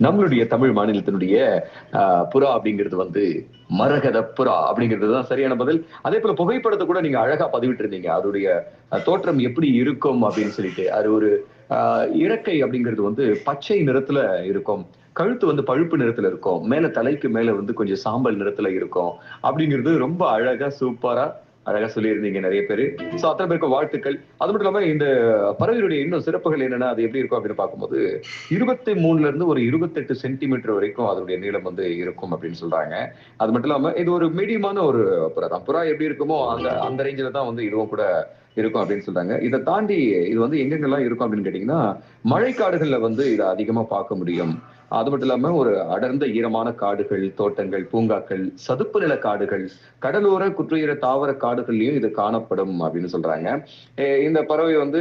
நம்மளுடைய தமிழ் மாநிலத்தினுடைய புறா அப்படிங்கிறது வந்து மரகத புறா அப்படிங்கிறது தான் சரியான பதில். அதே போல புகைப்படத்தை கூட நீங்க அழகா பதிவிட்டு இருந்தீங்க அதோடைய தோற்றம் எப்படி இருக்கும் அப்படின்னு சொல்லிட்டு. அது ஒரு ஆஹ், இறக்கை அப்படிங்கிறது வந்து பச்சை நிறத்துல இருக்கும். கழுத்து வந்து பழுப்பு நிறத்துல இருக்கும். மேல தலைக்கு மேல வந்து கொஞ்சம் சாம்பல் நிறத்துல இருக்கும். அப்படிங்கிறது ரொம்ப அழகா சூப்பரா அழகா சொல்லியிருந்தீங்க நிறைய பேரு. சோ அத்தனை பேருக்கு வாழ்த்துக்கள். அது மட்டும் இல்லாம இந்த பறவையுடைய இன்னும் சிறப்புகள் என்னன்னா அது எப்படி இருக்கும் அப்படின்னு பார்க்கும்போது இருபத்தி மூணுல இருந்து ஒரு இருபத்தெட்டு சென்டிமீட்டர் வரைக்கும் அதனுடைய நீளம் வந்து இருக்கும் அப்படின்னு சொல்றாங்க. அது மட்டும் இல்லாம இது ஒரு மீடியமான ஒரு புறா தான். புறா எப்படி இருக்குமோ அந்த அந்த ரேஞ்சில தான் வந்து இதுவும் கூட இருக்கும் அப்படின்னு சொல்றாங்க. இதை தாண்டி இது வந்து எங்கெங்கெல்லாம் இருக்கும் அப்படின்னு கேட்டீங்கன்னா மழைக்காடுகள்ல வந்து இதை அதிகமா பார்க்க முடியும். அது மட்டும் இல்லாம ஒரு அடர்ந்த ஈரமான காடுகள் தோட்டங்கள் பூங்காக்கள் சதுப்பு நில காடுகள் கடலோர குற்றுயிர தாவர காடுகள்லயும் இது காணப்படும் அப்படின்னு சொல்றாங்க. இந்த பறவை வந்து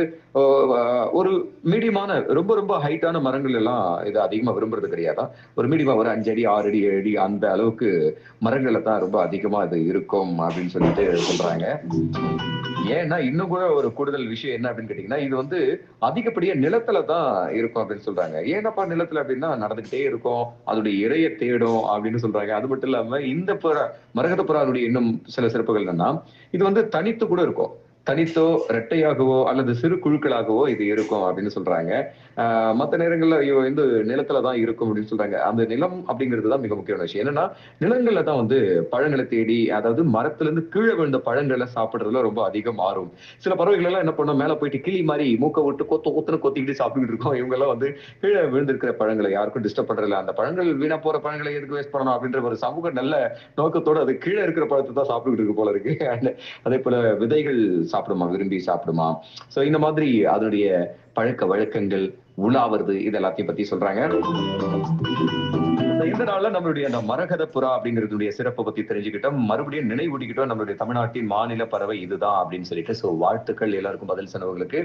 ஒரு மீடியமான ரொம்ப ரொம்ப ஹைட்டான மரங்கள் எல்லாம் இது அதிகமா விரும்புறது கிடையாதான் ஒரு மீடியமா ஒரு அஞ்சு அடி ஆறு அடி ஏழு அடி அந்த அளவுக்கு மரங்கள்ல தான் ரொம்ப அதிகமா இது இருக்கும் அப்படின்னு சொல்லிட்டு சொல்றாங்க. ஏன்னா இன்னும் கூட ஒரு கூடுதல் விஷயம் என்ன அப்படின்னு கேட்டீங்கன்னா இது வந்து அதிகப்படியா நிலத்துல தான் இருக்கும் அப்படின்னு சொல்றாங்க. ஏன்னப்பா நிலத்துல அப்படின்னா நடந்துகிட்டே இருக்கும் அதோடைய இறைய தேடும் அப்படின்னு சொல்றாங்க. அது மட்டும் இல்லாம இந்த புறா மரகத புறாவுடைய இன்னும் சில சிறப்புகள் என்னன்னா இது வந்து தனித்து கூட இருக்கும். தனித்தோ ரெட்டையாகவோ அல்லது சிறு குழுக்களாகவோ இது இருக்கும் அப்படின்னு சொல்றாங்க. மற்ற மத்த நேரங்கள்ல ஐயோ இந்த நிலத்துல தான் இருக்கும் அப்படின்னு சொல்றாங்க. அந்த நிலம் அப்படிங்கிறது தான் மிக முக்கியமான விஷயம். என்னன்னா நிலங்கள்ல தான் வந்து பழங்களை தேடி அதாவது மரத்துல இருந்து கீழே விழுந்த பழங்களை சாப்பிடுறதுல ரொம்ப அதிகம் ஆர்வம். சில பறவைகள் எல்லாம் என்ன பண்ணும் மேல போயிட்டு கிளி மாதிரி மூக்க விட்டு கொத்து கொத்துன்னு கொத்திக்கிட்டு சாப்பிட்டுக்கிட்டு இருக்கோம். இவங்க எல்லாம் வந்து கீழே விழுந்திருக்கிற பழங்களை யாருக்கும் டிஸ்டர்ப் பண்றதில்ல அந்த பழங்கள் வீணா போற பழங்களை எதுக்கு வேஸ்ட் பண்ணணும் அப்படின்ற ஒரு சமூக நல்ல நோக்கத்தோட அது கீழே இருக்கிற பழத்தை தான் சாப்பிட்டுக்கிட்டு இருக்கு போல இருக்கு. அதே போல விதைகள் சாப்பிடுமா விரும்பி சாப்பிடுமா? சோ இந்த மாதிரி அதனுடைய பழக்க வழக்கங்கள் உலாவது இது எல்லாத்தையும் பத்தி சொல்றாங்க. இந்த நாள்ல நம்மளுடைய அந்த மரகத புறா அப்படிங்கிறதுடைய சிறப்பை பத்தி தெரிஞ்சுக்கிட்டோம். மறுபடியும் நினைவூட்டிக்கிட்டோம் நம்மளுடைய தமிழ்நாட்டின் மாநில பறவை இதுதான் அப்படின்னு சொல்லிட்டு. சோ வாழ்த்துக்கள் எல்லாருக்கும் பதில் சொன்னவங்களுக்கு.